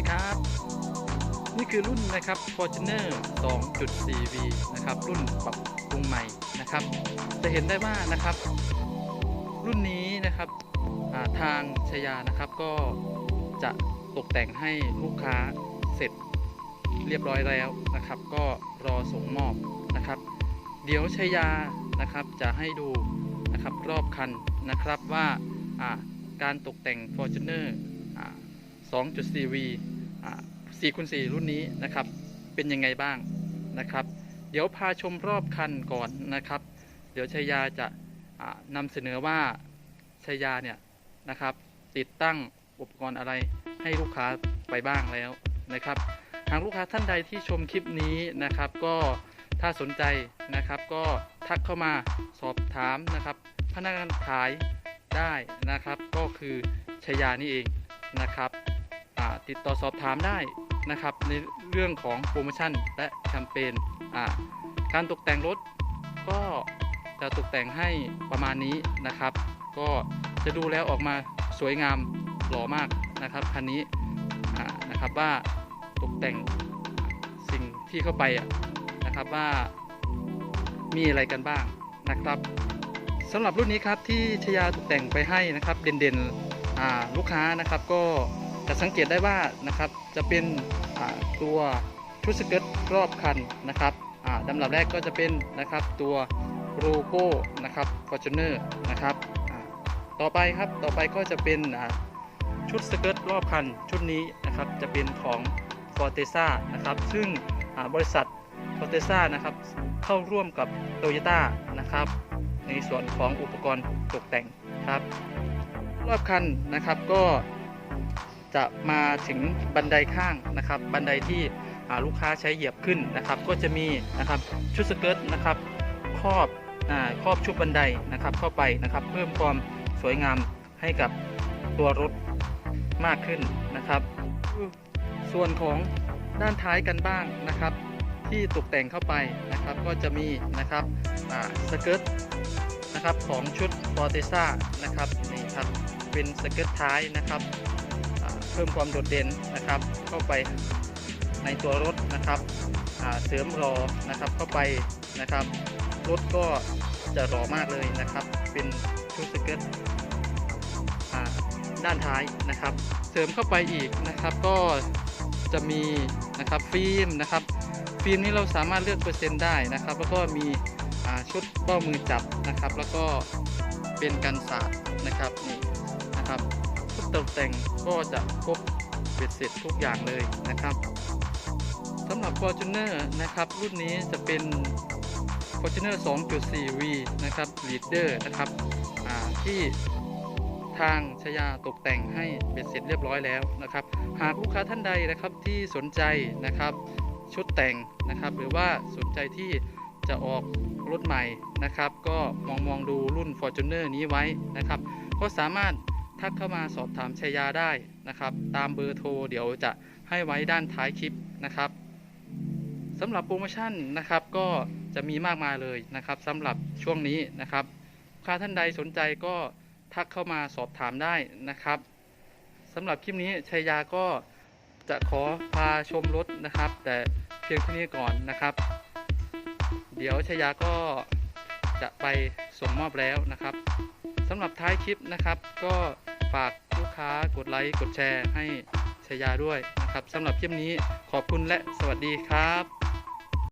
ดีครับ นี่คือรุ่นนะครับ Fortuner 2.4V นะครับ รุ่นปรับปรุงใหม่นะครับ จะเห็นได้ว่านะครับ รุ่นนี้นะครับาทางชยานะครับก็จะตกแต่งให้ลูกค้าเสร็จเรียบร้อยแล้วนะครับ ก็รอส่งมอบนะครับ เดี๋ยวชยานะครับจะให้ดูนะครับรอบคันนะครับว่าาการตกแต่ง Fortuner อ่า 2.4V อ่า4คูณ4รุ่นนี้นะครับ เป็นยังไงบ้างนะครับ เดี๋ยวพาชมรอบคันก่อนนะครับ เดี๋ยวชายาจะนำเสนอว่าชายาเนี่ยนะครับ ติดตั้งอุปกรณ์อะไรให้ลูกค้าไปบ้างแล้วนะครับ หากลูกค้าท่านใดที่ชมคลิปนี้นะครับ ก็ถ้าสนใจนะครับก็ทักเข้ามาสอบถามนะครับ พนักงานขายได้นะครับ ก็คือชายานี่เองนะครับ ติดต่อสอบถามได้นะครับ ในเรื่องของโปรโมชั่นและแคมเปญการตกแต่งรถก็จะตกแต่งให้ประมาณนี้นะครับ ก็จะดูแล้วออกมาสวยงามหล่อมากนะครับคันนี้นะครับว่าตกแต่งสิ่งที่เข้าไปนะครับว่ามีอะไรกันบ้างนะครับสำหรับรุ่นนี้ครับที่ชยาตกแต่งไปให้นะครับเด่นๆลูกค้านะครับก็ จะสังเกตได้ว่านะครับจะเป็นตัวชุดสเกิร์ตรอบคันนะครับลำดับแรกก็จะเป็นนะครับตัวโลโก้นะครับ Fortuner นะครับต่อไปครับต่อไปก็จะเป็นชุดสเกิร์ตรอบคันชุดนี้นะครับจะเป็นของ Fortesa นะครับซึ่งบริษัท Fortesa นะครับเข้าร่วมกับ Toyota นะครับในส่วนของอุปกรณ์ตกแต่งครับ รอบคันนะครับก็ จะมาถึงบันไดข้างนะครับ บันไดที่ลูกค้าใช้เหยียบขึ้นนะครับ ก็จะมีนะครับชุดสเกิร์ตนะครับครอบครอบชุดบันไดนะครับ เข้าไปนะครับ เพิ่มความสวยงามให้กับตัวรถมากขึ้นนะครับ ส่วนของด้านท้ายกันบ้างนะครับ ที่ตกแต่งเข้าไปนะครับ ก็จะมีนะครับสเกิร์ตนะครับของชุด f o r t e s a นะครับนี่ครับเป็นสเกิร์ตท้ายนะครับ เพิ่มความโดดเด่นนะครับ เข้าไปในตัวรถนะครับเสริมรอนะครับเข้าไปนะครับ รถก็จะรอมากเลยนะครับ เป็นชุดสเกิร์ตด้านท้ายนะครับ เสริมเข้าไปอีกนะครับ ก็จะมีนะครับฟิล์มนะครับ ฟิล์มนี้เราสามารถเลือกเปอร์เซ็นต์ได้นะครับ แล้วก็มีชุดเบ้ามือจับนะครับ แล้วก็เป็นกันสาดนะครับนี่นะครับ ชุดตกแต่งก็จะครบเบ็ดเสร็จทุกอย่างเลยนะครับสำหรับ Fortuner นะครับ รุ่นนี้จะเป็น Fortuner 2.4V นะครับ Leader นะครับที่ทางชยาตกแต่งให้เบ็ดเสร็จเรียบร้อยแล้วนะครับ หากลูกค้าท่านใดนะครับที่สนใจนะครับชุดแต่งนะครับหรือว่าสนใจที่จะออกรถใหม่นะครับ ก็มองมองดูรุ่น Fortuner นี้ไว้นะครับ ก็สามารถ ทักเข้ามาสอบถามชายาได้นะครับ ตามเบอร์โทรเดี๋ยวจะให้ไว้ด้านท้ายคลิปนะครับสำหรับโปรโมชั่นนะครับก็จะมีมากมายเลยนะครับสำหรับช่วงนี้นะครับค้าท่านใดสนใจก็ทักเข้ามาสอบถามได้นะครับสำหรับคลิปนี้ชัยยาก็จะขอพาชมรถนะครับ แต่เพียงเท่านี้ก่อนนะครับ เดี๋ยวชัยยาก็จะไปส่งมอบแล้วนะครับสำหรับท้ายคลิปนะครับก็ ฝากลูกค้ากดไลค์กดแชร์ให้ชายยาด้วยนะครับสำหรับคลิปนี้ขอบคุณและสวัสดีครับ